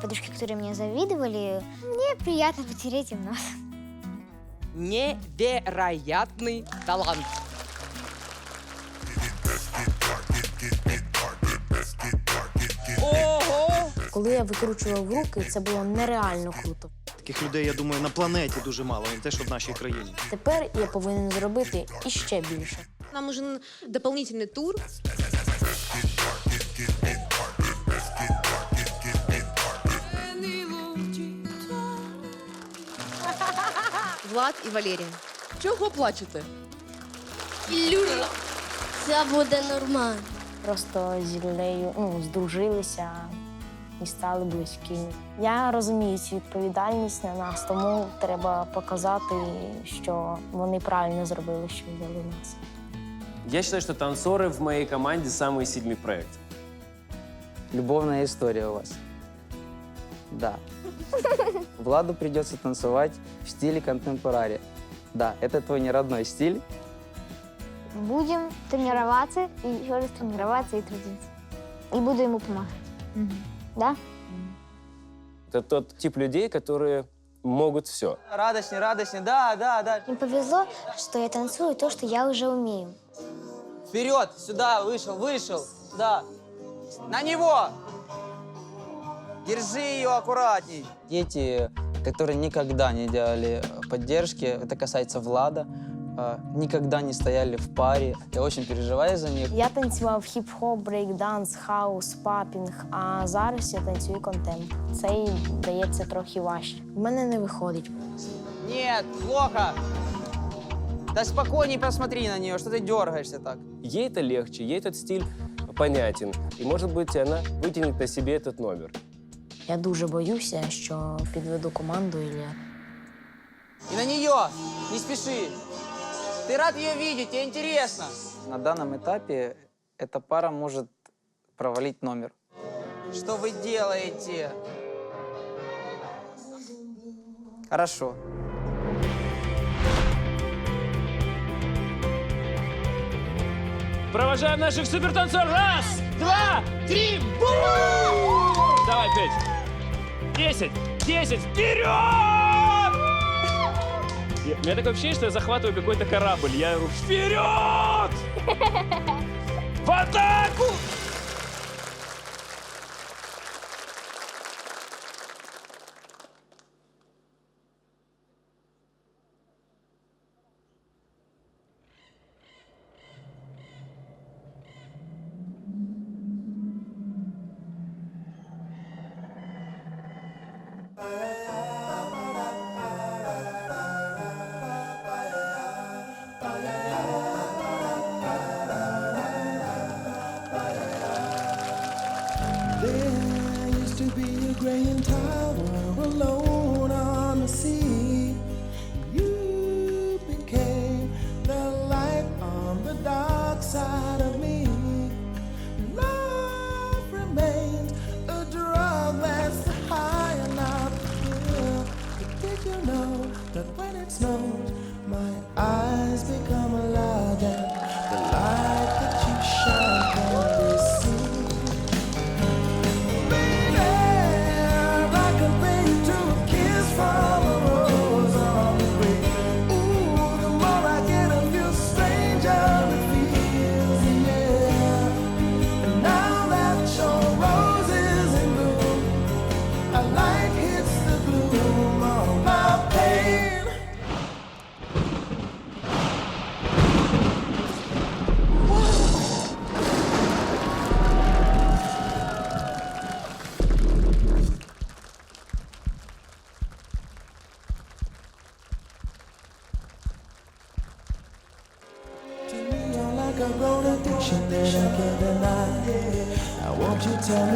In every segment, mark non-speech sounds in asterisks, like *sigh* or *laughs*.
подружки, которые мне завидовали. Мне приятно потереть им нос. Невероятный талант. Ого! Коли я викручував руки, це було нереально круто. Таких людей, я думаю, на планеті дуже мало, не те, що в нашій країні. Тепер я повинен зробити іще більше. Нам нужен дополнительный тур. Влад і Валерія. Чого плачете? Все буде нормально. Просто з нею ну, здружилися і стали близькими. Я розумію цю відповідальність на нас, тому треба показати, що вони правильно зробили, що взяли нас. Я считаю, что танцоры в моей команде самый сильный проект. Любовная история у вас. Да. *laughs* Владу придется танцевать в стиле контемпорари. Да, это твой неродной стиль. Будем тренироваться, и еще раз тренироваться и трудиться. И буду ему помогать. Да? Это тот тип людей, которые могут все. Радостней, радостней, да, да, да. Им повезло, что я танцую то, что я уже умею. Вперед, сюда, вышел, вышел, да. На него! Держи ее аккуратней. Дети, которые никогда не делали э, поддержки, это касается Влада, э, никогда не стояли в паре. Я очень переживаю за них. Я танцював хіп-хоп, брейк-данс, хаус, папінг, а зараз я танцюю контемп. Це і дається трохи важче. В мене не виходить. Нет, плохо. Да спокойней посмотри на нее, что ты дергаешься так? Ей это легче, ей этот стиль понятен. И, может быть, она вытянет на себе этот номер. Я дуже боюся, що підведу команду Ілля. И на нее! Не спеши! Ты рад ее видеть, тебе интересно! На данном этапе эта пара может провалить номер. Что вы делаете? Хорошо. Провожаем наших супертанцоров! Раз, два, три, бум! Давай, Петь! 10, 10, вперед! Я, у меня такое ощущение, что я захватываю какой-то корабль. Я вперед! *laughs* В атаку! There used to be a graying tower alone on the sea. You became the light on the dark side of me. Love remains a drug that's high enough to kill. But did you know that when it snows, my eyes become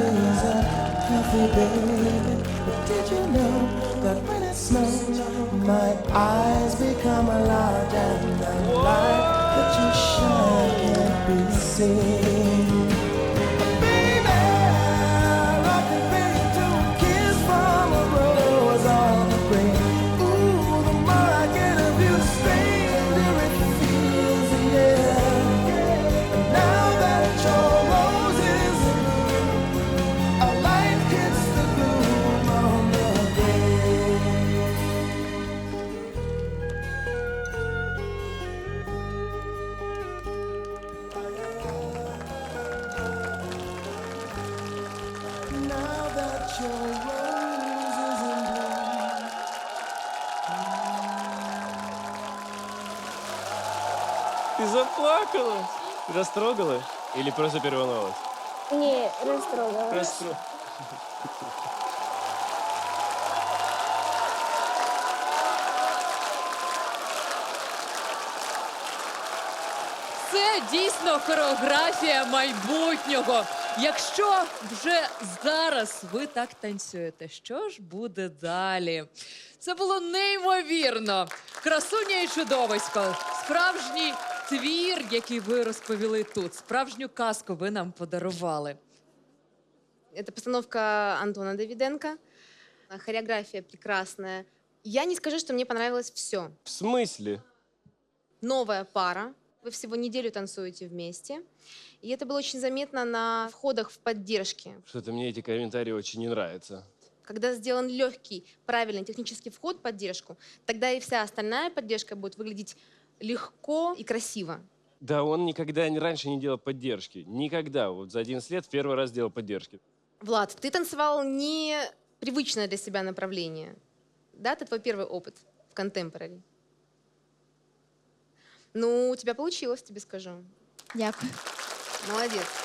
is that healthy, baby? But did you know that when it snows, my eyes become a large and the light that you shine can't be seen? Заплакала? Растрогала? Или просто переволновалась? Ні, розтрогала. Расстро... Це дійсно хореографія майбутнього. Якщо вже зараз ви так танцюєте, що ж буде далі? Це було неймовірно. Красуня і чудовисько. Справжній твір, який ви розповіли тут, справжню казку ви нам подарували. Это постановка Антона Давиденко. А, Хореография прекрасная. Я не скажу, что мне понравилось все. В смысле? Новая пара. Вы всего неделю танцуете вместе. И это было очень заметно на входах в поддержке. Что-то мне эти комментарии очень не нравятся. Когда сделан легкий, правильный технический вход в поддержку, тогда и вся остальная поддержка будет выглядеть легко и красиво. Да он никогда не- раньше не делал поддержки. Никогда. Вот за 11 лет в первый раз делал поддержки. Влад, ты танцевал не привычное для себя направление. Да, это твой первый опыт в контемпорари. Ну, у тебя получилось, тебе скажу. Дякую. Молодец.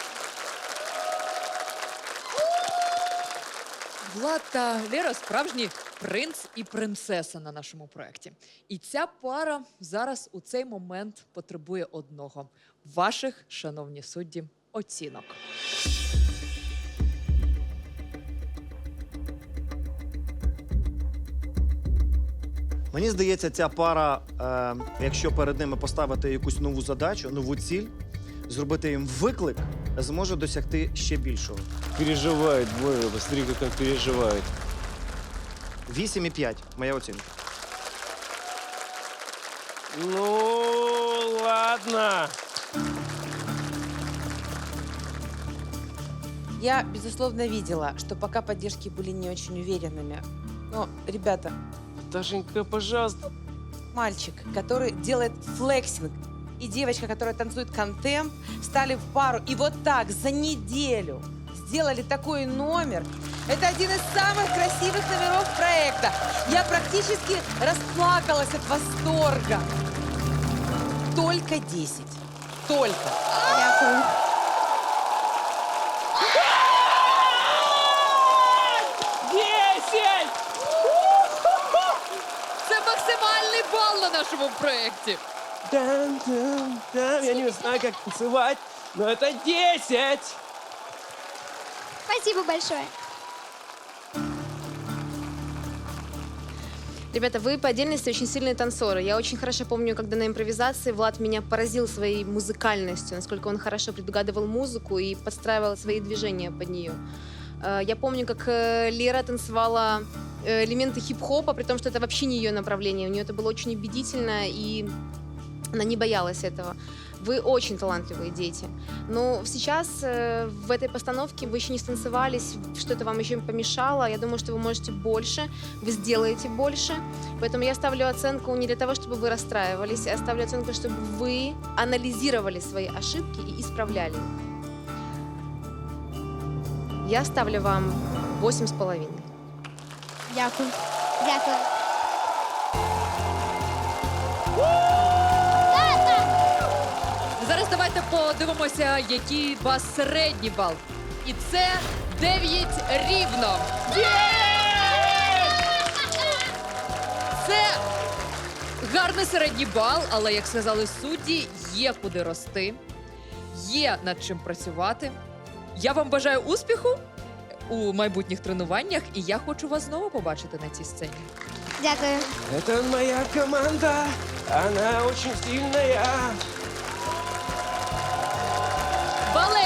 Влад та Лера справжні принц і принцеса на нашому проєкті. І ця пара зараз у цей момент потребує одного ваших, шановні судді, оцінок. Мені здається, ця пара, е, якщо перед ними поставити якусь нову задачу, нову ціль, зробити їм виклик, зможе досягти ще більшого. Переживает, Боря, посмотри, как он переживает. 8,5 моя оцінка. Ну, ладно. Я, безусловно, видела, что пока поддержки были не очень уверенными. Но, ребята, Дашенька, пожалуйста. мальчик, который делает флексинг, и девочка, которая танцует контемп, стали в пару. И вот так за неделю сделали такой номер. Это один из самых красивых номеров проекта. Я практически расплакалась от восторга. Только 10. Только. Десять! Це максимальний бал на нашому проєкті. Там, там, там. Я не знаю, как танцевать, но это 10! Спасибо большое. Ребята, вы по отдельности очень сильные танцоры. Я очень хорошо помню, когда на импровизации Влад меня поразил своей музыкальностью, насколько он хорошо предугадывал музыку и подстраивал свои движения под нее. Э, Я помню, как э, Лера танцевала э, элементы хип-хопа, при том, что это вообще не ее направление. У нее это было очень убедительно, и она не боялась этого. Вы очень талантливые дети. Но сейчас э, в этой постановке вы еще не станцевались, что-то вам еще помешало. Я думаю, что вы можете больше, вы сделаете больше. Поэтому я ставлю оценку не для того, чтобы вы расстраивались, я ставлю оценку, чтобы вы анализировали свои ошибки и исправляли их. Я ставлю вам 8,5. Дякую. Дякую. Зараз давайте подивимося, який у вас середній бал. І це 9 рівно. Це гарний середній бал, але як сказали судді, є куди рости, є над чим працювати. Я вам бажаю успіху у майбутніх тренуваннях, і я хочу вас знову побачити на цій сцені. Дякую. Это моя команда, она очень сильная.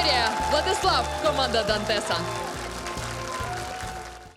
Валерія, Владислав, команда Дантеса.